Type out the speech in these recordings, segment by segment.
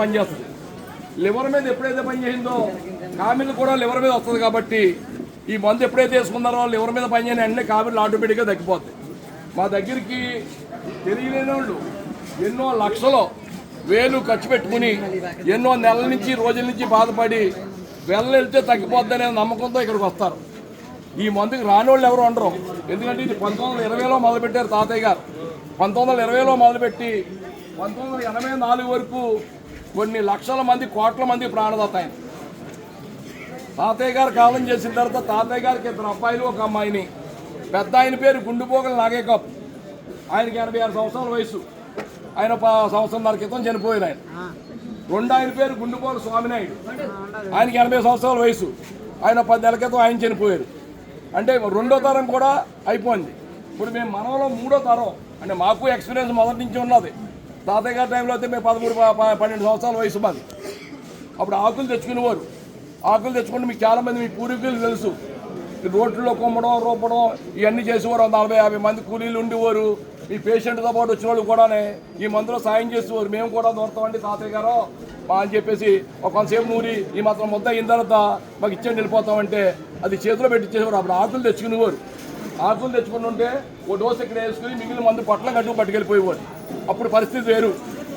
పనిచేస్తుంది. లివర్ మీద ఎప్పుడైతే పనిచేసిందో కామిల్ కూడా లివర్ మీద వస్తుంది కాబట్టి ఈ మందు ఎప్పుడైతే వేసుకున్నారో లివర్ మీద పనిచేయని వెంటనే కామిల్ ఆటోమేటిక్గా తగ్గిపోతాయి. మా దగ్గరికి తెలియలేని వాళ్ళు ఎన్నో లక్షలు వేలు ఖర్చు పెట్టుకుని ఎన్నో నెలల నుంచి రోజుల నుంచి బాధపడి వెళ్ళెళ్తే తగ్గిపోద్దనే నమ్మకంతో ఇక్కడికి వస్తారు. ఈ మందుకి రానోళ్ళు ఎవరు ఉండరు. ఎందుకంటే ఇది పంతొమ్మిది వందల ఇరవైలో మొదలుపెట్టారు తాతయ్య గారు. పంతొమ్మిది వందల ఇరవైలో మొదలుపెట్టి పంతొమ్మిది వందల ఎనభై నాలుగు వరకు కొన్ని లక్షల మంది కోట్ల మంది ప్రాణదాత ఆయన. తాతయ్య గారు కాలం చేసిన తర్వాత తాతయ్య గారికి ఇద్దరు అబ్బాయిలు ఒక అమ్మాయిని. పెద్ద ఆయన పేరు గుండుపోగల నాగేకప్. ఆయనకి ఎనభై ఆరు సంవత్సరాల వయసు. ఆయన సంవత్సరంన్నర క్రితం చనిపోయారు ఆయన. రెండు ఆయన పేరు గుండుపోల స్వామినాయుడు. ఆయనకి ఎనభై సంవత్సరాల వయసు. ఆయన పది నెలల క్రితం ఆయన చనిపోయారు. అంటే రెండో తరం కూడా అయిపోయింది. ఇప్పుడు మేము మనలో మూడో తరం. అంటే మాకు ఎక్స్పీరియన్స్ మొదటి నుంచి ఉన్నది. తాతయ్య గారి టైంలో అయితే మేము పదమూడు పన్నెండు సంవత్సరాల వయసు మాది. అప్పుడు ఆకులు తెచ్చుకునేవారు. ఆకులు తెచ్చుకుంటే మీకు చాలామంది మీ పూర్వీకులు తెలుసు. రోడ్లలో కొమ్మడం రూపడం ఇవన్నీ చేసేవారు. నలభై యాభై మంది కూలీలు ఉండేవారు. ఈ పేషెంట్తో పాటు వచ్చిన వాళ్ళు కూడానే ఈ మందులో సాయం చేసేవారు. మేము కూడా దొరుకుతామండి తాతయ్య గారు. మా అని చెప్పేసి ఒక కొంతసేపు నూరి ఈ మాత్రం ముద్ద అయిన తర్వాత మాకు ఇచ్చే వెళ్ళిపోతామంటే అది చేతిలో పెట్టించేసేవారు అప్పుడు ఆకులు తెచ్చుకునేవారు. ఆకులు తెచ్చుకుని ఉంటే ఓ డోస్ ఇక్కడ వేసుకుని మిగిలిన మందు పట్ల కట్టుకు పట్టుకెళ్ళిపోయేవారు. అప్పుడు పరిస్థితి వేరు.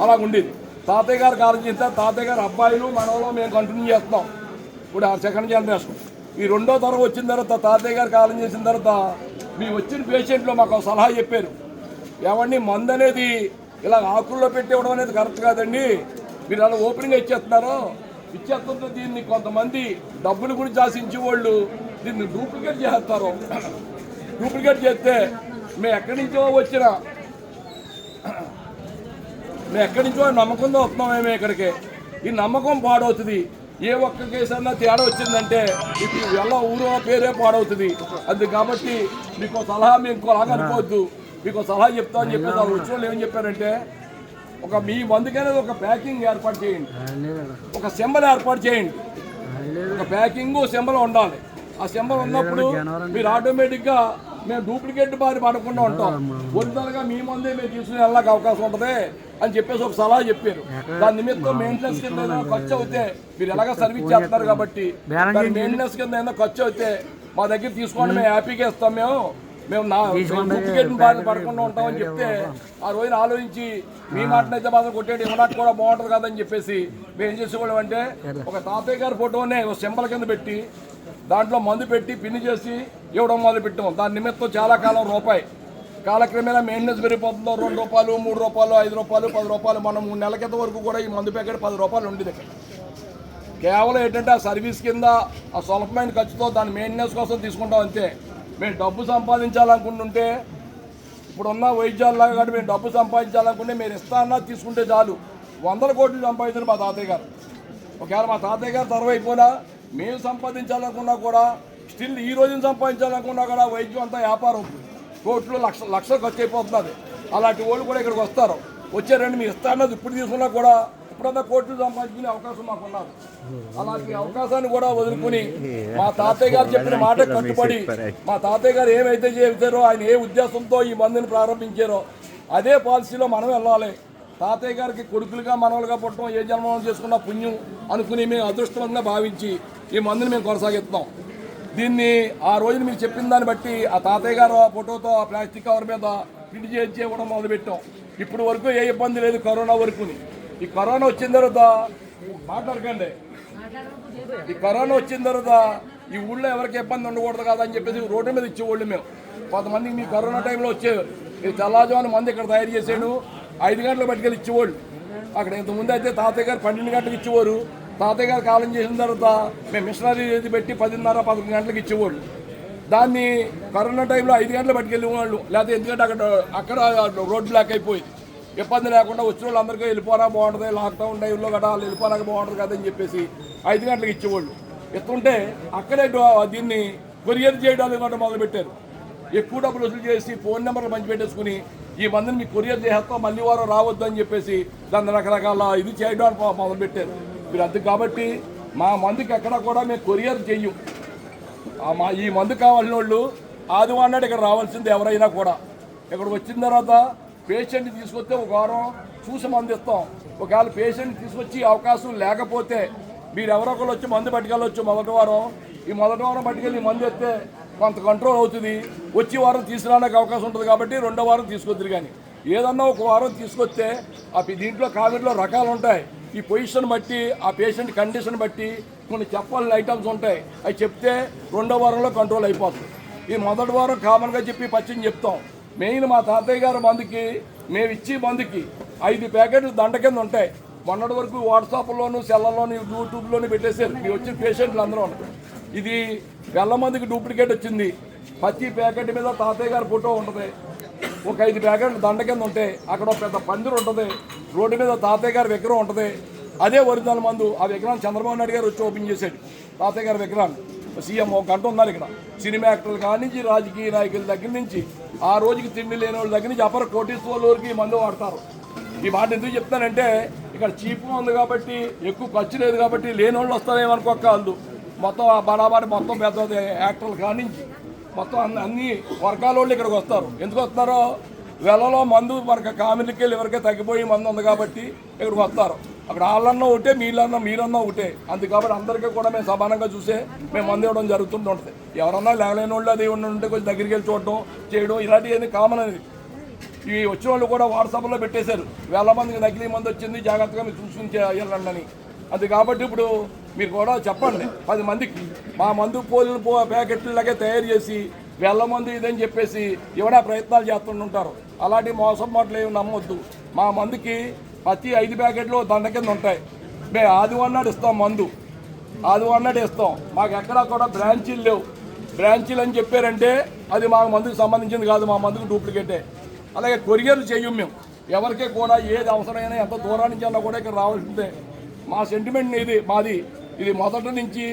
అలా ఉండేది తాతయ్య గారు కాలం చేస్తే తాతయ్య గారు అబ్బాయిలు మనలో మేము కంటిన్యూ చేస్తున్నాం. ఇప్పుడు ఆ సెకండ్ జనరేషన్ ఈ రెండో తరం వచ్చిన తర్వాత తాతయ్య గారు కాలం చేసిన తర్వాత మీ వచ్చిన పేషెంట్లో మాకు సలహా చెప్పారు. ఏమండి మందు అనేది ఇలా ఆకుల్లో పెట్టి ఇవ్వడం అనేది కరెక్ట్ కాదండి. మీరు అలా ఓపెనింగ్ ఇచ్చేస్తున్నారు. ఇచ్చేస్తుంటే దీన్ని కొంతమంది డబ్బులు గురించి ఆశించే వాళ్ళు దీన్ని డూప్లికేట్ చేస్తారు. డూప్లికేట్ చేస్తే మేము ఎక్కడి నుంచో వచ్చిన మేము ఎక్కడి నుంచో నమ్మకంతో వస్తున్నాం మేము ఇక్కడికి. ఈ నమ్మకం పాడవుతుంది. ఏ ఒక్క కేసు అన్నా తేడా వచ్చిందంటే ఇప్పుడు ఎలా ఊరు పేరే పాడవుతుంది. అది కాబట్టి మీకు సలహా మేము ఇంకోలాగా అనుకోవద్దు. మీకు సలహా చెప్తామని చెప్పేసి వాళ్ళు వచ్చిన ఏం చెప్పారంటే ఒక మీ మందుకనేది ఒక ప్యాకింగ్ ఏర్పాటు చేయండి. ఒక సింబల్ ఏర్పాటు చేయండి. ఒక ప్యాకింగ్ సింబల్ ఉండాలి. ఆ సింబల్ ఉన్నప్పుడు మీరు ఆటోమేటిక్గా మేము డూప్లికేట్ బారి పడకుండా ఉంటాం. ఒరిజినల్గా మీ మందే మేము తీసుకుని వెళ్ళడానికి అవకాశం ఉంటుంది అని చెప్పేసి ఒక సలహా చెప్పారు. దాని నిమిత్తం మెయింటెనెన్స్ కింద ఏదైనా ఖర్చు అవుతే మీరు ఎలాగ సర్వీస్ చేస్తున్నారు కాబట్టి మెయింటెనెన్స్ కింద ఏదైనా ఖర్చు అవుతే మా దగ్గర తీసుకోండి మేము హ్యాపీగా ఇస్తాం మేము. మేము నా డూప్లికేట్ బారిన పడకుండా ఉంటామని చెప్తే ఆ రోజున ఆలోచించి మీ మాటనైతే మాత్రం కొట్టేది ఇవ్వడానికి కూడా బాగుంటుంది కదని చెప్పేసి మేము ఏం చేసేవాళ్ళం అంటే ఒక తాతయ్య గారి ఫోటోనే ఒక సింబల్ కింద పెట్టి దాంట్లో మందు పెట్టి పిన్ని చేసి ఇవ్వడం మొదలు పెట్టాం. దాని నిమిత్తం చాలా కాలం రూపాయి. కాలక్రమేణా మెయింటెనెన్స్ పెరిగిపోతుందో రెండు రూపాయలు మూడు రూపాయలు ఐదు రూపాయలు పది రూపాయలు మనం మూడు నెలల క్రితం వరకు కూడా ఈ మందు ప్యాకెట్ పది రూపాయలు ఉండేది ఇక్కడ కేవలం ఏంటంటే ఆ సర్వీస్ కింద ఆ స్వల్పమైన ఖర్చుతో దాని మెయింటెనెన్స్ కోసం తీసుకుంటాం అంతే. మేము డబ్బు సంపాదించాలనుకుంటుంటే ఇప్పుడున్న వైద్యాల్లాగా కానీ మేము డబ్బు సంపాదించాలనుకుంటే మీరు ఇస్తా అన్నా తీసుకుంటే చాలు. వందల కోట్లు సంపాదించారు మా తాతయ్య గారు. ఒకవేళ మా తాతయ్య గారు తరవ అయిపోయినా మేము సంపాదించాలనుకున్నా కూడా స్టిల్ ఈ రోజున సంపాదించాలనుకున్నా కూడా వైద్యం అంతా వ్యాపారం కోట్లు లక్ష లక్షలు ఖర్చు అయిపోతున్నది. అలాంటి వాళ్ళు కూడా ఇక్కడికి వస్తారు. వచ్చారండి మీరు ఇస్తా అన్నది ఇప్పుడు తీసుకున్నా కూడా ఇప్పుడంతా కోర్టు సంపాదించుకునే అవకాశం మాకు ఉన్నది. అలాంటి అవకాశాన్ని కూడా వదులుకుని మా తాతయ్య గారు చెప్పిన మాట కట్టుబడి మా తాతయ్య గారు ఏమైతే చెబుతారో ఆయన ఏ ఉద్దేశంతో ఈ మందుని ప్రారంభించారో అదే పాలసీలో మనం వెళ్ళాలి. తాతయ్య గారికి కొడుకులుగా మనవలుగా పుట్టడం ఏ జన్మం చేసుకున్న పుణ్యం అనుకుని మేము అదృష్టంగా భావించి ఈ మందుని మేము కొనసాగిస్తున్నాం దీన్ని ఆ రోజున మీరు చెప్పిన దాన్ని బట్టి ఆ తాతయ్య గారు ఆ ఫోటోతో ఆ ప్లాస్టిక్ కవర్ మీద ప్రింట్ చేయించి ఇవ్వడం మొదలుపెట్టాం. ఇప్పుడు వరకు ఏ ఇబ్బంది లేదు కరోనా వరకుని. ఈ కరోనా వచ్చిన తర్వాత మాట్లాడకండి. ఈ కరోనా వచ్చిన తర్వాత ఈ ఊళ్ళో ఎవరికి ఇబ్బంది ఉండకూడదు కదా అని చెప్పేసి రోడ్డు మీద ఇచ్చేవాళ్ళు మేము. కొంతమందికి మీ కరోనా టైంలో వచ్చేవి ఈ తెల్లాజామున మంది ఇక్కడ తయారు చేసాడు ఐదు గంటలు పట్టుకెళ్ళి ఇచ్చేవాళ్ళు. అక్కడ ఇంతకుముందు అయితే తాతయ్య గారు పన్నెండు గంటలకు ఇచ్చేవారు. తాతయ్య గారు కాలం చేసిన తర్వాత మేము మిషనరీ ఏది పెట్టి పదిన్నర పదకొండు గంటలకు ఇచ్చేవాళ్ళు. దాన్ని కరోనా టైంలో ఐదు గంటలు పట్టుకెళ్ళి వాళ్ళు లేకపోతే ఎందుకంటే అక్కడ అక్కడ రోడ్ బ్లాక్ అయిపోయింది. ఇబ్బంది లేకుండా వచ్చిన వాళ్ళు అందరికీ వెళ్ళిపోరా బాగుంటుంది లాక్డౌన్ టైంలో గట్రా వాళ్ళు వెళ్ళిపోరాక బాగుంటుంది అని చెప్పేసి ఐదు గంటలకు ఇచ్చేవాళ్ళు. ఎత్తుంటే అక్కడే దీన్ని కొరియర్ చేయడానికి కూడా మొదలుపెట్టారు. ఎక్కువ డబ్బులు వసూలు చేసి ఫోన్ నెంబర్లు మంచి పెట్టేసుకుని ఈ మందిని మీకు కొరియర్ చేస్తాం మళ్ళీ వారు రావద్దు అని చెప్పేసి దాన్ని రకరకాల ఇది చేయడానికి మొదలుపెట్టారు. మీరు అది కాబట్టి మా మందుకి ఎక్కడ కూడా మేము కొరియర్ చెయ్యం. మా ఈ మందు కావాల్సిన వాళ్ళు ఆదివారం నాడు ఇక్కడ రావాల్సింది ఎవరైనా కూడా. ఇక్కడ వచ్చిన తర్వాత పేషెంట్ తీసుకొస్తే ఒక వారం చూసి మందు ఇస్తాం. ఒకవేళ పేషెంట్ తీసుకొచ్చి అవకాశం లేకపోతే మీరు ఎవరో ఒకరు వచ్చి మందు పట్టుకెళ్ళొచ్చు మొదటి వారం. ఈ మొదటి వారం పట్టుకెళ్ళి మందు ఇస్తే కొంత కంట్రోల్ అవుతుంది. వచ్చి వారం తీసుకురావడానికి అవకాశం ఉంటుంది కాబట్టి రెండో వారం తీసుకొద్దురు కానీ. ఏదన్నా ఒక వారం తీసుకొస్తే ఆ దీంట్లో కావిడిలో రకాలు ఉంటాయి. ఈ పొజిషన్ బట్టి ఆ పేషెంట్ కండిషన్ బట్టి కొన్ని చెప్పాలని ఐటమ్స్ ఉంటాయి. అవి చెప్తే రెండో వారంలో కంట్రోల్ అయిపోతుంది. ఈ మొదటి వారం కామన్గా చెప్పి పచ్చిని చెప్తాం. మెయిన్ మా తాతయ్య గారి మందుకి మేము ఇచ్చే మందుకి ఐదు ప్యాకెట్లు దండ కింద ఉంటాయి. మొన్నటి వరకు వాట్సాప్లోను సెల్లలోను యూట్యూబ్లోను పెట్టేశారు. మీ వచ్చిన పేషెంట్లు అందరూ ఉంటారు ఇది వెళ్ళ మందికి డూప్లికేట్ వచ్చింది. ప్రతి ప్యాకెట్ మీద తాతయ్య గారి ఫోటో ఉంటుంది. ఒక ఐదు ప్యాకెట్లు దండ కింద ఉంటాయి. అక్కడ ఒక పెద్ద పందిరు ఉంటుంది. రోడ్డు మీద తాతయ్య గారి విగ్రహం ఉంటుంది. అదే ఒరిజినల్ మందు ఆ విగ్రహం చంద్రబాబు నాయుడు గారు వచ్చి ఓపెన్ చేశాడు. తాతయ్య గారి విగ్రహాన్ని. సీఎం ఒక గంట ఉన్నారు ఇక్కడ సినిమా యాక్టర్లు కాడి నుంచి రాజకీయ నాయకుల దగ్గర నుంచి ఆ రోజుకి తిండి లేని వాళ్ళ దగ్గర నుంచి అపర కోటీశ్వర్ల వరకు ఈ మందు వాడతారు. ఈ మాట ఎందుకు చెప్తానంటే ఇక్కడ చీపు ఉంది కాబట్టి ఎక్కువ ఖర్చు లేదు కాబట్టి లేని వాళ్ళు వస్తారేమనుకోక వాళ్ళు మొత్తం ఆ మొత్తం పెద్ద యాక్టర్లు కాడి నుంచి మొత్తం అన్ని అన్ని వర్గాల వాళ్ళు ఇక్కడికి వస్తారు. ఎందుకు వస్తున్నారో? వెలలో మందు మనకి కామిలికి ఎవరికే తగ్గిపోయి మందు ఉంది కాబట్టి ఇక్కడికి వస్తారు. అక్కడ వాళ్ళన్నా ఒకటే మీళ్ళన్నా మీరన్నా ఒకటే. అందు కాబట్టి అందరికీ కూడా మేము సమానంగా చూసే మేము మందు ఇవ్వడం జరుగుతుంటూ ఉంటుంది. ఎవరన్నా లేగలేని వాళ్ళు అది ఉండి ఉంటే కొంచెం దగ్గరికి వెళ్ళి చూడటం చేయడం ఇలాంటివన్నీ కామన్ అనేది ఈ వచ్చిన వాళ్ళు కూడా వాట్సాప్లో పెట్టేశారు. వేల మందికి నకిలీ మందు వచ్చింది జాగ్రత్తగా మీరు చూసుకుని చేయాలండి అని. అది కాబట్టి ఇప్పుడు మీరు కూడా చెప్పండి పది మందికి. మా మందు పోలిన పో ప్యాకెట్లలాగే తయారు చేసి వేల మంది ఇదని చెప్పేసి ఎవడా ప్రయత్నాలు చేస్తుంటుంటారు. అలాంటి మోసం మాటలు ఏమి నమ్మొద్దు. మా మందికి ప్రతి ఐదు ప్యాకెట్లు దండ కింద ఉంటాయి. మేము ఆదివారం నాడు ఇస్తాం మందు. ఆదివారం నాడు ఇస్తాం మాకు ఎక్కడా కూడా బ్రాంచీలు లేవు. బ్రాంచీలు అని చెప్పారంటే అది మా మందుకు సంబంధించింది కాదు మా మందుకు డూప్లికేటే. అలాగే కొరియర్లు చెయ్యం మేము. ఎవరికి కూడా ఏది అవసరమైనా ఎంత దూరం నుంచి అన్నా కూడా ఇక్కడ రావాల్సిందే. మా సెంటిమెంట్ ఇది మాది. ఇది మొదటి నుంచి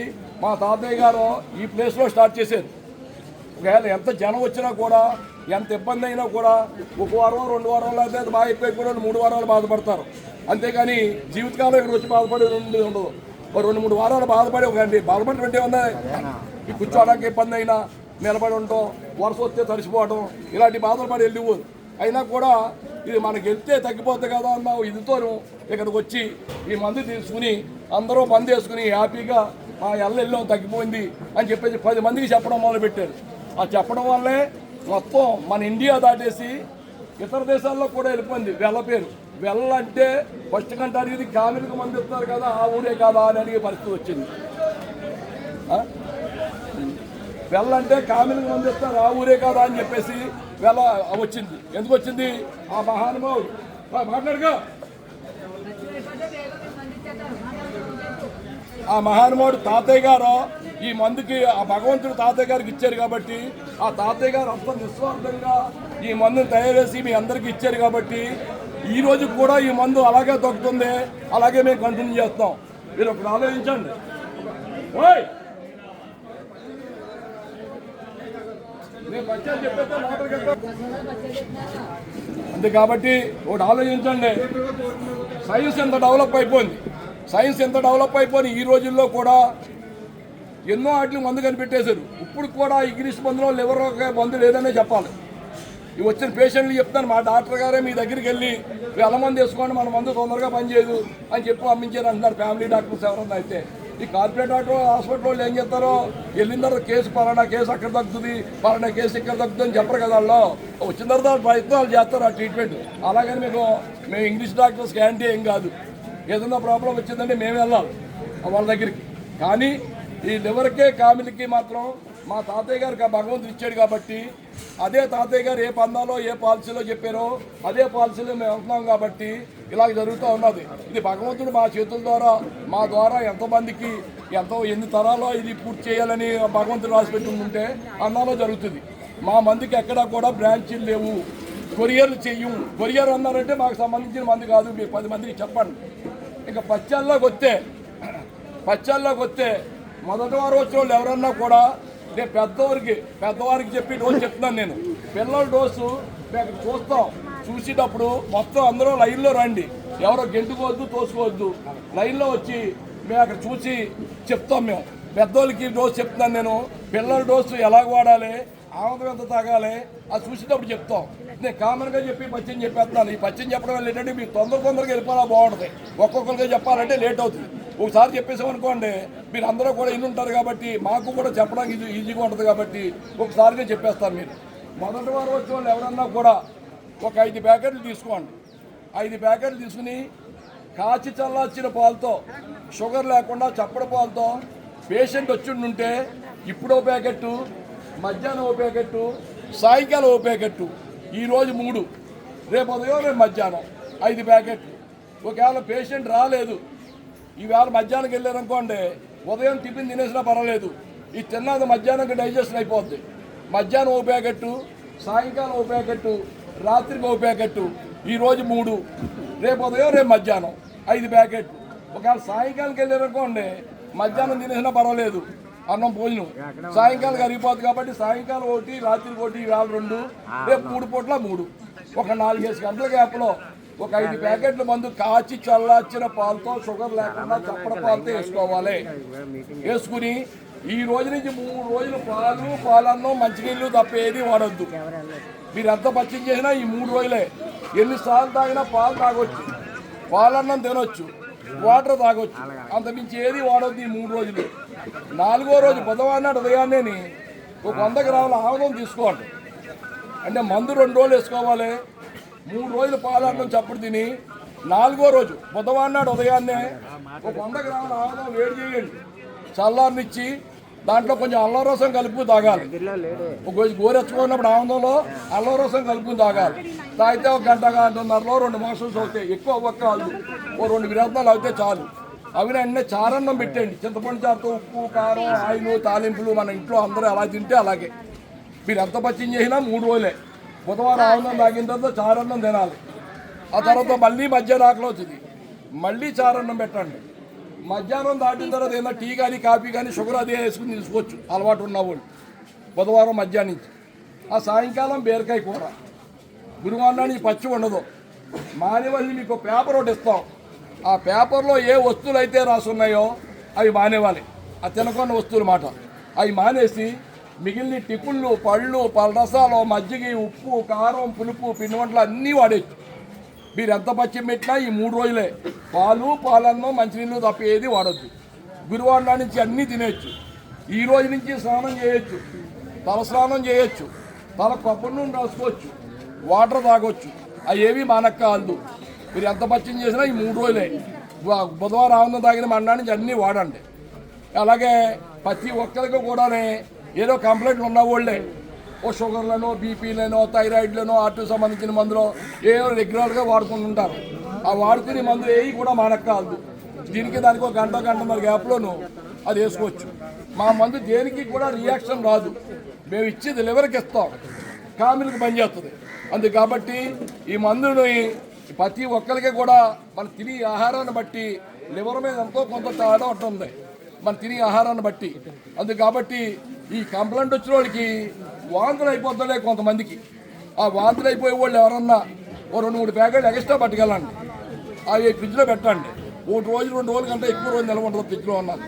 మా తాతయ్య గారు ఈ ప్లేస్లో స్టార్ట్ చేశారు. ఒకవేళ ఎంత జనం వచ్చినా కూడా ఎంత ఇబ్బంది అయినా కూడా ఒక వారం రెండు వారం లేకపోతే బాగా ఎక్కువ కూడా మూడు వారాలు బాధపడతారు. అంతేకాని జీవితకాలం ఇక్కడ వచ్చి బాధపడే రెండు ఉండదు. ఒక రెండు మూడు వారాలు బాధపడి ఒక బాధపడినట్టే ఉందా ఈ కూర్చోవడానికి ఇబ్బంది అయినా నిలబడి ఉండటం వరుస వస్తే తడిసిపోవడం ఇలాంటి బాధలు పడి వెళ్ళిపోదు. అయినా కూడా ఇది మనకి వెళ్తే తగ్గిపోతుంది కదా అన్న ఇదితోను ఇక్కడికి వచ్చి ఈ మందు తీసుకుని అందరూ మందు వేసుకుని హ్యాపీగా మా ఎల్ల వెళ్ళాం తగ్గిపోయింది అని చెప్పేసి పది మందికి చెప్పడం మొదలుపెట్టారు. ఆ చెప్పడం వల్లే మొత్తం మన ఇండియా దాటేసి ఇతర దేశాల్లో కూడా వెళ్ళిపోయింది. వెళ్ళ పేరు. వెల్ల అంటే ఫస్ట్ కంటే అడిగింది కామెలకు మంది ఇస్తారు కదా ఆ ఊరే కాదా అని అడిగే పరిస్థితి వచ్చింది. వెళ్ళంటే కామెలకు మంది ఇస్తారు ఆ ఊరే కాదా అని చెప్పేసి వెళ్ళ వచ్చింది. ఎందుకు వచ్చింది? ఆ మహానుభావుడు. ఆ, ఆ మహానుభావుడు తాతయ్య గారు ఈ మందుకి ఆ భగవంతుడు తాతయ్య గారికి ఇచ్చారు కాబట్టి ఆ తాతయ్య గారు అంత నిస్వార్థంగా ఈ మందుని తయారు చేసి మీ అందరికి ఇచ్చారు కాబట్టి ఈ రోజు కూడా ఈ మందు అలాగే దొక్కుతుంది అలాగే మేము కంటిన్యూ చేస్తాం. మీరు ఒకటి ఆలోచించండి. ఓయ్! అంతే కాబట్టి ఒకటి ఆలోచించండి. సైన్స్ ఎంత డెవలప్ అయిపోయింది. సైన్స్ ఎంత డెవలప్ అయిపోయింది ఈ రోజుల్లో కూడా ఎన్నో వాటిని మందు కనిపెట్టేశారు. ఇప్పుడు కూడా ఇంగ్లీష్ మందులో లివర్ ఒక మందు లేదనే చెప్పాలి. ఇవి వచ్చిన పేషెంట్లు చెప్తాను మా డాక్టర్ గారే మీ దగ్గరికి వెళ్ళి వేల మంది వేసుకోండి మన మందు తొందరగా పనిచేయదు అని చెప్పి పంపించారు అంటున్నారు ఫ్యామిలీ డాక్టర్స్ ఎవరన్నా అయితే. ఈ కార్పొరేట్ డాక్టర్ హాస్పిటల్ వాళ్ళు ఏం చేస్తారో వెళ్ళిన తర్వాత కేసు పలానా కేసు అక్కడ తగ్గుతుంది పలానా కేసు ఇక్కడ తగ్గుతుంది అని చెప్పరు కదా వాళ్ళు. వచ్చిన తర్వాత ప్రయత్నాలు చేస్తారు ఆ ట్రీట్మెంట్. అలాగని మీకు మేము ఇంగ్లీష్ డాక్టర్స్ గ్యారంటీ ఏం కాదు. ఏదైనా ప్రాబ్లం వచ్చిందంటే మేము వెళ్ళాలి వాళ్ళ దగ్గరికి. కానీ ఈ లివర్కే కామిలికి మాత్రం మా తాతయ్య గారికి ఆ భగవంతుడు ఇచ్చాడు కాబట్టి అదే తాతయ్య గారు ఏ పందాలో ఏ పాలసీలో చెప్పారో అదే పాలసీలో మేము వెళ్తున్నాం కాబట్టి ఇలా జరుగుతూ ఉన్నది. ఇది భగవంతుడు మా చేతుల ద్వారా మా ద్వారా ఎంతమందికి ఎంతో ఎన్ని తరాలో ఇది పూర్తి చేయాలని భగవంతుడు రాసి పెట్టి ఉంటే అన్నాలో జరుగుతుంది. మా మందికి ఎక్కడా కూడా బ్రాంచీలు లేవు. కొరియర్లు చెయ్యం. కొరియర్ అన్నారంటే మాకు సంబంధించిన మంది కాదు మీరు పది మందికి చెప్పండి. ఇంకా పచ్చల్లోకి వస్తే పచ్చల్లోకి వస్తే మొదటి వారు వచ్చిన వాళ్ళు ఎవరన్నా కూడా నేను పెద్దవారికి పెద్దవారికి చెప్పి డోసు చెప్తున్నాను నేను. పిల్లల డోసు మేము చూస్తాం. చూసేటప్పుడు మొత్తం అందరూ లైన్లో రండి. ఎవరో గెంటుకోవద్దు తోసుకోవద్దు. లైన్లో వచ్చి మేము అక్కడ చూసి చెప్తాం మేము. పెద్దోళ్ళకి డోసు చెప్తున్నాను నేను. పిల్లల డోసు ఎలాగ వాడాలి ఆమదం ఎంత తాగాలి అది చూసేటప్పుడు చెప్తాం. నేను కామన్గా చెప్పి పచ్చని చెప్పేస్తున్నాను. ఈ పచ్చని చెప్పడం వల్ల ఏంటంటే మీరు తొందర తొందరగా వెళ్ళిపోవాలా బాగుంటుంది. ఒక్కొక్కరికి చెప్పాలంటే లేట్ అవుతుంది. ఒకసారి చెప్పేసామనుకోండి మీరు అందరూ కూడా ఇన్ని ఉంటారు కాబట్టి మాకు కూడా చెప్పడానికి ఇది ఈజీగా ఉంటుంది కాబట్టి ఒకసారిగా చెప్పేస్తాను మీరు. మొదటి వారం వచ్చే వాళ్ళు ఎవరన్నా కూడా ఒక ఐదు ప్యాకెట్లు తీసుకోండి. ఐదు ప్యాకెట్లు తీసుకుని కాచి చల్లార్చిన పాలతో షుగర్ లేకుండా చప్పడ పాలతో పేషెంట్ వచ్చి ఉంటే ఇప్పుడు ఓ ప్యాకెట్టు మధ్యాహ్నం ఓ ప్యాకెట్టు సాయంకాలం ఓ ప్యాకెట్టు ఈరోజు మూడు. రేపు ఉదయం రేపు మధ్యాహ్నం. ఐదు ప్యాకెట్లు. ఒకవేళ పేషెంట్ రాలేదు ఈవేళ మధ్యాహ్నంకి వెళ్ళారనుకోండి ఉదయం టిఫిన్ తినేసినా పర్వాలేదు. ఈ తిన్నది మధ్యాహ్నంకి డైజెషన్ అయిపోద్ది. మధ్యాహ్నం ఓ ప్యాకెట్టు సాయంకాలం ఓ ప్యాకెట్టు రాత్రికి ఓ ప్యాకెట్టు. ఈరోజు మూడు. రేపు ఉదయం రేపు మధ్యాహ్నం. ఐదు ప్యాకెట్లు. ఒకవేళ సాయంకాలంకి వెళ్ళారనుకోండి మధ్యాహ్నం తినేసినా పర్వాలేదు. అన్నం భోజనం. సాయంకాలం కరిగిపోతుంది కాబట్టి సాయంకాలం ఒకటి రాత్రికి ఒకటి ఇవాళ రెండు రేపు మూడు పూట్ల మూడు. ఒక నాలుగేసి గంటల గ్యాప్లో ఒక ఐదు ప్యాకెట్ల మందు కాచి చల్లార్చిన పాలతో షుగర్ లేకుండా చప్పడ పాలతో వేసుకోవాలి. వేసుకుని ఈ రోజు నుంచి మూడు రోజులు పాలు పాలన్నం మంచినీళ్ళు తప్ప ఏది వాడొద్దు. మీరు ఎంత పచ్చిం చేసినా ఈ మూడు రోజులే. ఎన్నిసార్లు తాగినా పాలు తాగొచ్చు. పాలన్నం తినొచ్చు. వాటర్ తాగొచ్చు. అంత మించి ఏది వాడొద్దు ఈ మూడు రోజులు. నాలుగో రోజు బుధవారం నాడు ఉదయాన్నే ఒక వంద గ్రాముల ఆముదం తీసుకోండి. అంటే మందు రెండు రోజులు వేసుకోవాలి. మూడు రోజులు పాలన్నం చప్పుడు తిని నాలుగో రోజు బుధవారం నాడు ఉదయాన్నే ఒక వంద గ్రాముల ఆముదం వేడి చేయండి. చల్లారనిచ్చి దాంట్లో కొంచెం అల్లం రసం కలుపు తాగాలి. ఒక రోజు గోరెచ్చుకున్నప్పుడు ఆనందంలో అల్లం రసం కలుపుకుని తాగాలి. తాగితే ఒక గంట గంటన్నరలో రెండు మాసాలు అవుతాయి ఎక్కువ కాదు. ఓ రెండు విరత్నాలు అవుతే చాలు. అవి వెంటనే చారన్నం పెట్టండి. చింతపండు చారుతో ఉప్పు కారం ఆయిల్ తాలింపులు మన ఇంట్లో అందరూ ఎలా తింటే అలాగే. మీరు ఎంత పచ్చిం చేసినా మూడు రోజులే. బుధవారం ఆనందం తాగిన తర్వాత చారన్నం తినాలి. ఆ తర్వాత మళ్ళీ మధ్యాహ్నం ఆకలి వచ్చింది. మళ్ళీ చారన్నం పెట్టండి. మధ్యాహ్నం దాటిన తర్వాత ఏదైనా టీ కానీ కాఫీ కానీ షుగర్ అదే వేసుకుని తీసుకోవచ్చు. అలవాటు ఉన్న వాళ్ళు. బుధవారం మధ్యాహ్నం నుంచి. ఆ సాయంకాలం బీరకాయ కూర. గురువారానికి పచ్చి ఉండదు మానేవాళ్ళని మీకు పేపర్ ఒకటి ఇస్తాం. ఆ పేపర్లో ఏ వస్తువులు అయితే రాసున్నాయో అవి మానేవాలి. ఆ తినకున్న వస్తువులు మాట. అవి మానేసి మిగిలిన టిప్పుళ్ళు పళ్ళు పలరసాలు మజ్జిగ ఉప్పు కారం పులుపు పిండి వంటలు అన్నీ వాడేచ్చు మీరు ఎంత పచ్చిం పెట్టినా ఈ మూడు రోజులే. పాలు పాలన్నం మంచినీళ్ళు తప్ప ఏది వాడద్దు. గురువాడ నుంచి అన్నీ తినేయచ్చు. ఈ రోజు నుంచి స్నానం చేయొచ్చు. తల స్నానం చేయొచ్చు. తల కొబ్బరి నుండి రాసుకోవచ్చు. వాటర్ తాగొచ్చు. అవి ఏవి మానక్కాలదు మీరు ఎంత పచ్చని చేసినా ఈ మూడు రోజులే. బుధవారం ఆనందం తాగిన మన్నా నుంచి అన్నీ వాడండి. అలాగే ప్రతి ఒక్కరికి కూడానే ఏదో కంప్లైంట్లు ఉన్న వాళ్ళే. ఓ షుగర్లను బీపీలను థైరాయిడ్లను ఆర్టు సంబంధించిన మందులు ఏదో రెగ్యులర్గా వాడుకుంటుంటారు ఆ వాడుకునే మందులు ఏవి కూడా మానక్కాలదు దీనికి దానికి ఒక గంట గంటన్నర గ్యాప్లోను అది వేసుకోవచ్చు. మా మందు దేనికి కూడా రియాక్షన్ రాదు. మేము ఇచ్చేది లివర్కి ఇస్తాం. కామిలకు పనిచేస్తుంది. అందుకు కాబట్టి ఈ మందుని ప్రతి ఒక్కరికి కూడా మన తిని ఆహారాన్ని బట్టి లివర్ మీద ఎంతో కొంత తేడా ఉంటుంది. మన తిని ఆహారాన్ని బట్టి. అందు కాబట్టి ఈ కంప్లైంట్ వచ్చిన వాళ్ళకి వాంతులు అయిపోతుండే కొంతమందికి. ఆ వాంతులు అయిపోయే వాళ్ళు ఎవరన్నా ఓ రెండు మూడు ప్యాకెట్లు ఎక్స్ట్రా పట్టుకెళ్ళండి. అవి ఫ్రిడ్జ్లో పెట్టండి. ఒకటి రోజు రెండు రోజుల కంటే ఎక్కువ రోజు నిల్వ ఉంటుంది ఫ్రిడ్జ్లో ఉన్నది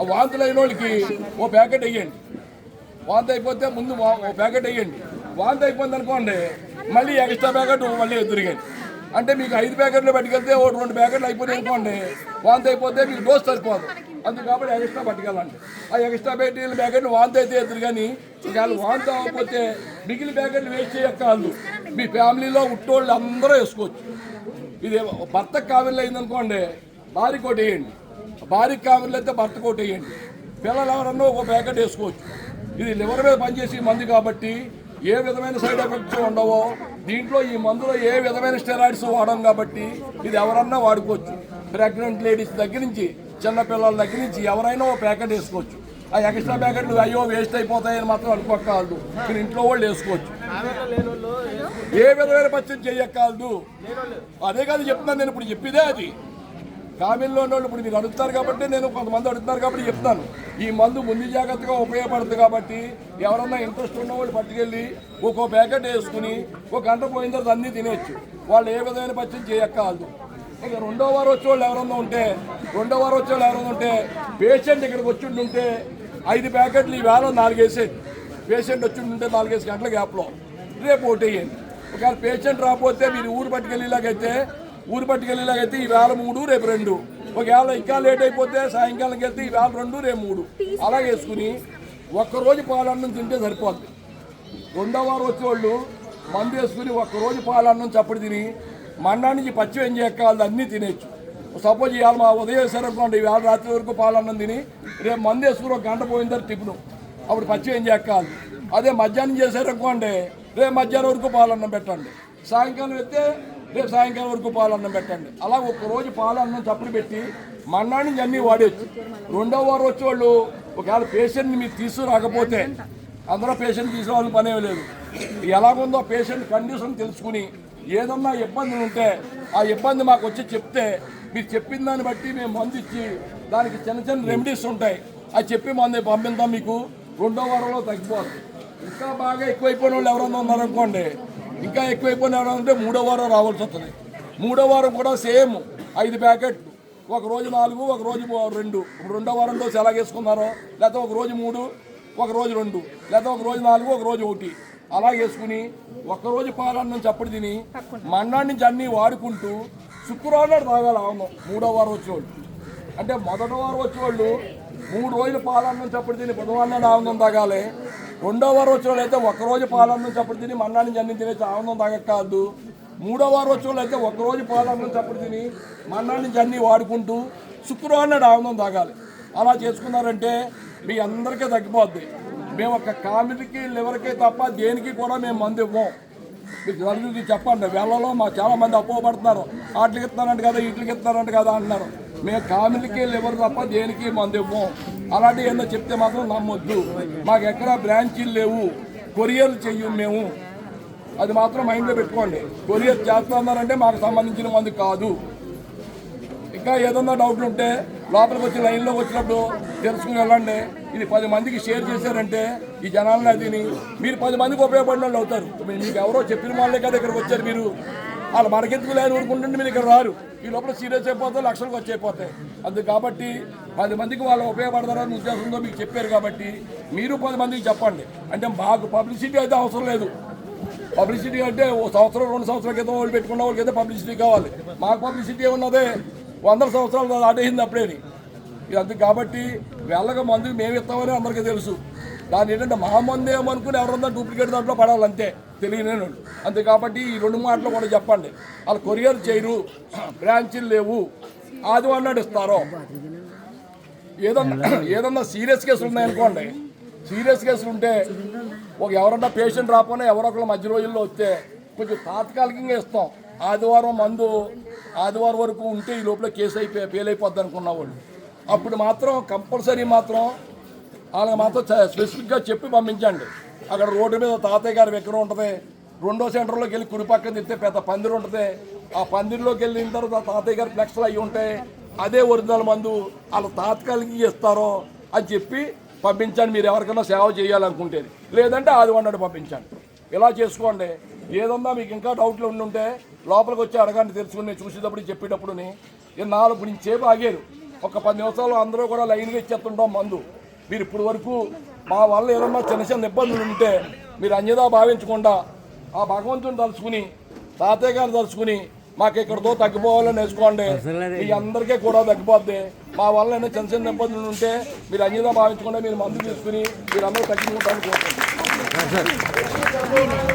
ఆ వాంతులు అయిన వాళ్ళకి ఓ ప్యాకెట్ వేయండి. వాంతి అయిపోతే ముందు వా- ఓ ప్యాకెట్ వేయండి. వాంతి అయిపోయింది అనుకోండి మళ్ళీ ఎక్స్ట్రా ప్యాకెట్ మళ్ళీ ఎదురుగండి అంటే మీకు ఐదు ప్యాకెట్లు పట్టుకెళ్తే ఓ రెండు ప్యాకెట్లు అయిపోయినాయి అనుకోండి. వాంతి అయిపోతే మీకు డోస్ సరిపోదు. అందుకు కాబట్టి ఎక్స్ట్రా పట్టుకెళ్ళండి. ఆ ఎక్స్ట్రా పెట్టిన ప్యాకెట్లు వాంతి అయితే ఎదురు కానీ ఒకవేళ వాంతి అవ్వకపోతే మిగిలిన ప్యాకెట్లు వేస్ట్ చేయక్కర్లేదు. మీ ఫ్యామిలీలో ఉట్టోళ్ళు అందరూ వేసుకోవచ్చు. ఇది భర్తకు కావిళ్ళు అయిందనుకోండి భార్య కోటి వేయండి. భార్య కావిళ్ళు అయితే భర్త కోటి వేయండి. పిల్లలు ఎవరన్నా ఒక ప్యాకెట్ వేసుకోవచ్చు. ఇది లివర్ మీద పనిచేసే మందు కాబట్టి ఏ విధమైన సైడ్ ఎఫెక్ట్స్ ఉండవో దీంట్లో ఈ మందులో ఏ విధమైన స్టెరాయిడ్స్ వాడం కాబట్టి ఇది ఎవరన్నా వాడుకోవచ్చు. ప్రెగ్నెంట్ లేడీస్ దగ్గర నుంచి చిన్నపిల్లల దగ్గర నుంచి ఎవరైనా ఓ ప్యాకెట్ వేసుకోవచ్చు. ఆ ఎక్స్ట్రా ప్యాకెట్లు అయ్యో వేస్ట్ అయిపోతాయని మాత్రం అనుకోకూడదు మీరు ఇంట్లో వాళ్ళు వేసుకోవచ్చు. ఏ విధమైన పచ్చడి చేయక్కర్దు అదే కాదు చెప్తున్నాను నేను ఇప్పుడు చెప్పిదే అది. కామిల్లో వాళ్ళు ఇప్పుడు మీరు అడుగుతారు కాబట్టి నేను కొంతమంది అడుగుతున్నారు కాబట్టి చెప్తాను. ఈ మందు ముందు జాగ్రత్తగా ఉపయోగపడుతుంది కాబట్టి ఎవరన్నా ఇంట్రెస్ట్ ఉన్న వాళ్ళు పట్టుకెళ్ళి ఒక్కో ప్యాకెట్ వేసుకుని ఒక గంట పోయిన తర్వాత అన్నీ తినేయచ్చు. వాళ్ళు ఏ విధమైన పచ్చడి చేయక్కదు ఇక రెండో వారు వచ్చే వాళ్ళు ఎవరన్నా ఉంటే రెండో వారు వచ్చే వాళ్ళు ఎవరన్నా ఉంటే పేషెంట్ ఇక్కడికి వచ్చి ఉంటే ఐదు ప్యాకెట్లు ఈ వేళ నాలుగేసేది పేషెంట్ వచ్చి ఉంటే నాలుగేసి గంటల గ్యాప్లో రేపు ఒకటి వేయండి. ఒకవేళ పేషెంట్ రాకపోతే మీరు ఊరు పట్టుకెళ్ళేలాగైతే ఊరు పట్టుకెళ్ళేలాగైతే ఈ మూడు రేపు రెండు. ఒకవేళ ఇంకా లేట్ అయిపోతే సాయంకాలంకి వెళ్తే ఈ రెండు రేపు మూడు. అలా వేసుకుని ఒక్కరోజు పాలన్నం తింటే సరిపోద్ది. రెండో వారం వచ్చేవాళ్ళు మందు వేసుకుని ఒక్కరోజు పాలన్నం చప్పుడు తిని మండానికి పచ్చి ఏం చేయకాలి అన్నీ తినేచ్చు సపోజ్ ఇవాళ మా ఉదయం వేసారనుకోండి ఇవాళ రాత్రి వరకు పాలన్నం తిని రేపు మందు వేసుకుని ఒక గంట పోయిన తర్వాత టిఫిన్. అప్పుడు పచ్చి ఏం చేయకాలి అదే మధ్యాహ్నం చేశారనుకోండి రేపు మధ్యాహ్నం వరకు పాలన్నం పెట్టండి. సాయంకాలం అయితే రేపు సాయంకాలం వరకు పాలన్నం పెట్టండి. అలా ఒక్కరోజు పాలన్నం చప్పుడు పెట్టి మన్నాడిని జమ్మి అన్నీ రెండవ వారు వచ్చి వచ్చేవాళ్ళు ఒకవేళ పేషెంట్ని మీరు తీసుకురాకపోతే అందరూ పేషెంట్ తీసుకోవాలని పనేం లేదు. ఎలాగుందో పేషెంట్ కండిషన్ తెలుసుకుని ఏదన్నా ఇబ్బందులు ఉంటే ఆ ఇబ్బంది మాకు వచ్చి చెప్తే మీరు చెప్పిన దాన్ని బట్టి మేము మందు ఇచ్చి దానికి చిన్న చిన్న రెమెడీస్ ఉంటాయి. అది చెప్పి మందు పంపిద్దాం మీకు. రెండో వారంలో తగ్గిపోతుంది ఇంకా బాగా ఎక్కువైపోయిన వాళ్ళు ఎవరన్నా ఉన్నారనుకోండి ఇంకా ఎక్కువైపోయిన ఉంటే మూడో వారం రావాల్సి వస్తుంది. మూడో వారం కూడా సేమ్ ఐదు ప్యాకెట్లు. ఒక రోజు నాలుగు ఒక రోజు రెండు. ఇప్పుడు రెండో వారం డోసు ఎలా వేసుకున్నారో లేకపోతే ఒక రోజు మూడు ఒక రోజు రెండు లేదా ఒక రోజు నాలుగు ఒక రోజు ఒకటి. అలా వేసుకుని ఒక్కరోజు పాలన్నం చప్పటి తిని మన్నాడి నుంచి అన్నీ వాడుకుంటూ శుక్రవారం నాడు తాగాలి ఆవును మూడో వారం వచ్చేవాళ్ళు. అంటే మొదటి వారం వచ్చేవాళ్ళు మూడు రోజులు పాలన్నం చప్పటి తిని బుధవారం నాడు ఆనందం తాగాలి. రెండవ రోజులు అయితే ఒకరోజు పాలన నుంచి అప్పుడు తిని మన్నాని నుంచి తినేసి ఆనందం తాగక్కదు మూడవ రోజులు అయితే అయితే పాలన నుంచి అప్పుడు తిని మన్నాన్ని జన్ని వాడుకుంటూ శుక్రవారం నాడు ఆనందం తాగాలి. అలా చేసుకున్నారంటే మీ అందరికీ తగ్గిపోద్ది. మేము ఒక కామెడీకి లివర్కి తప్ప దేనికి కూడా మేము మందు ఇవ్వం. మీకు నలుగురికి చెప్పండి. వేళలో మా చాలా మంది అపోహపడుతున్నారు. వాటికి ఇస్తున్నారంట కదా ఇట్లకి ఇస్తున్నారంట కదా అంటున్నారు. మేము కామెడీకి ఎవరు తప్ప దేనికి మందు అలాంటివి ఏందో చెప్తే మాత్రం నమ్మొద్దు. మాకు ఎక్కడ బ్రాంచీలు లేవు. కొరియర్లు చెయ్యం మేము. అది మాత్రం మైండ్లో పెట్టుకోండి. కొరియర్ చేస్తున్నారంటే మాకు సంబంధించిన మంది కాదు. ఇంకా ఏదన్నా డౌట్లు ఉంటే లోపలికి వచ్చి లైన్లో వచ్చినప్పుడు తెలుసుకుని వెళ్ళండి. ఇది పది మందికి షేర్ చేశారంటే ఈ జనాలను అదిని మీరు పది మందికి ఉపయోగపడిన వాళ్ళు అవుతారు. మీకు ఎవరో చెప్పిన వాళ్ళే కదా ఇక్కడికి వచ్చారు మీరు. వాళ్ళు మనకెందుకు లేని ఊరుకుంటుంటే మీరు ఇక్కడ రారు. ఈ లోపల సీరియస్ అయిపోతే లక్షలకు వచ్చి అయిపోతాయి అందుకు కాబట్టి పది మందికి వాళ్ళు ఉపయోగపడతారని ఉద్దేశంతో మీకు చెప్పారు కాబట్టి మీరు పది మందికి చెప్పండి. అంటే మాకు పబ్లిసిటీ అయితే అవసరం లేదు. పబ్లిసిటీ అంటే ఓ సంవత్సరం రెండు సంవత్సరాల క్రితం వాళ్ళు పెట్టుకున్న వాళ్ళకి అయితే పబ్లిసిటీ కావాలి. మాకు పబ్లిసిటీ ఉన్నదే? వందల సంవత్సరాలు దాటేసింది అప్పుడేని. ఇది అందుకు కాబట్టి వెళ్ళక మందు మేము ఇస్తామని అందరికీ తెలుసు. దాని ఏంటంటే మా మందు ఏమనుకుని ఎవరన్నా డూప్లికేట్ దాంట్లో పడాలంతే. తెలియని వాళ్ళు అంతే కాబట్టి ఈ రెండు మాటలు కూడా చెప్పండి. వాళ్ళు కొరియర్ చేయరు బ్రాంచీలు లేవు. ఆదివారం నాడు ఇస్తారో. ఏదన్నా ఏదన్నా సీరియస్ కేసులు ఉన్నాయనుకోండి. సీరియస్ కేసులు ఉంటే ఒక ఎవరన్నా పేషెంట్ రాకపోయినా ఎవరో ఒకళ్ళ మధ్య రోజుల్లో వస్తే కొంచెం తాత్కాలికంగా ఇస్తాం. ఆదివారం మందు ఆదివారం వరకు ఉంటే ఈ లోపల కేసు అయిపోయి ఫెయిల్ అయిపోద్ది అనుకున్న వాళ్ళు. అప్పుడు మాత్రం కంపల్సరీ మాత్రం వాళ్ళకి మాత్రం స్పెసిఫిక్గా చెప్పి పంపించండి. అక్కడ రోడ్డు మీద తాతయ్య గారి విగ్రహం ఉంటుంది. రెండో సెంటర్లోకి వెళ్ళి కుడి పక్కన పెద్ద పందిరి ఉంటుంది. ఆ పందిరిలోకి వెళ్ళిన తర్వాత తాతయ్య గారు ఫ్లెక్స్లు అయ్యి ఉంటాయి అదే ఒరిజినల్ మందు వాళ్ళు తాత్కాలికంగా ఇస్తారో అని చెప్పి పంపించండి. మీరు ఎవరికైనా సేవ చేయాలనుకుంటేది. లేదంటే అది వండండి పంపించండి. ఇలా చేసుకోండి. ఏదన్నా మీకు ఇంకా డౌట్లు ఉండి ఉంటే లోపలికి వచ్చి అడగండి తెలుసుకుని నేను చూసేటప్పుడు చెప్పేటప్పుడు నాలుగు నుంచి సేపు ఆగారు. ఒక పది నిమిషాలు అందరూ కూడా లైన్గా ఇచ్చేస్తుంటాం మందు. మీరు ఇప్పటి వరకు మా వల్ల ఏదన్నా చిన్న చిన్న ఇబ్బందులు ఉంటే మీరు అన్యదా భావించకుండా ఆ భగవంతుని తలుచుకుని తాతయ్య గారిని తలుచుకుని మాకు ఇక్కడతో తగ్గిపోవాలని వేసుకోండి. మీ అందరికీ కూడా తగ్గిపోద్ది. మా వల్ల ఏమైనా చిన్న చిన్న ఇబ్బందులు ఉంటే మీరు అన్యదా భావించకుండా మీరు మందు తీసుకుని మీరు అందరూ తగ్గించుకుంటారని కోరుకుంటున్నాను